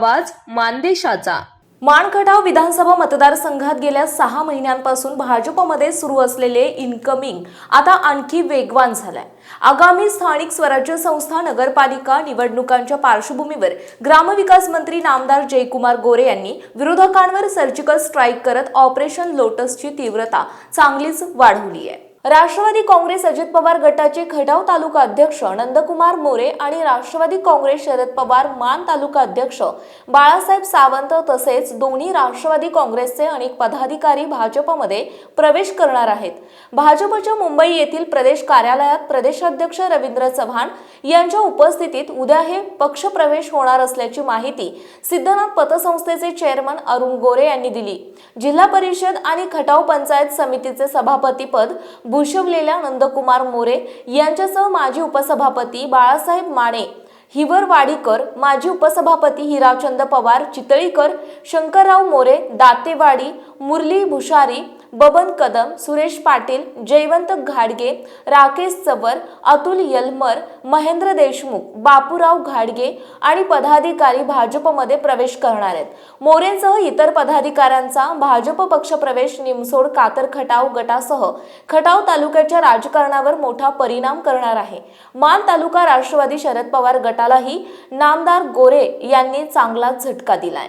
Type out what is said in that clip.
आवाज मानदेशाचा. माणखटाव विधानसभा मतदारसंघात गेल्या सहा महिन्यांपासून भाजपमध्ये सुरू असलेले इनकमिंग आता आणखी वेगवान झालंय. आगामी स्थानिक स्वराज्य संस्था नगरपालिका निवडणुकांच्या पार्श्वभूमीवर ग्रामविकास मंत्री नामदार जयकुमार गोरे यांनी विरोधकांवर सर्जिकल स्ट्राईक करत ऑपरेशन लोटसची तीव्रता चांगलीच वाढवली आहे. राष्ट्रवादी काँग्रेस अजित पवार गटाचे खटाव तालुका अध्यक्ष नंदकुमार मोरे आणि राष्ट्रवादी काँग्रेस शरद पवार मान तालुका अध्यक्ष बाळासाहेब सावंत तसेच दोन्ही राष्ट्रवादी काँग्रेसचे अनेक पदाधिकारी भाजपमध्ये प्रवेश करणार आहेत. भाजपच्या मुंबई येथील प्रदेश कार्यालयात प्रदेशाध्यक्ष रवींद्र चव्हाण यांच्या उपस्थितीत उद्या हे पक्षप्रवेश होणार असल्याची माहिती सिद्धनाथ पतसंस्थेचे चेअरमन अरुण गोरे यांनी दिली. जिल्हा परिषद आणि खटाव पंचायत समितीचे सभापतीपद भूषवलेल्या नंदकुमार मोरे यांच्यासह माजी उपसभापती बाळासाहेब माने हिवर वाडीकर माजी उपसभापती हिरावचंद पवार चितळीकर शंकरराव मोरे दातेवाडी मुरली भुषारी बबन कदम सुरेश पाटील जयवंत घाडगे राकेश चव्वर अतुल यलमर महेंद्र देशमुख बापूराव घाडगे आणि पदाधिकारी भाजपमध्ये प्रवेश करणार आहेत. मोरेंसह इतर पदाधिकाऱ्यांचा भाजप पक्ष प्रवेश निमसोड कातर खटाव गटासह खटाव तालुक्याच्या राजकारणावर मोठा परिणाम करणार आहे. मान तालुका राष्ट्रवादी शरद पवार गटालाही नामदार गोरे यांनी चांगला झटका दिलाय.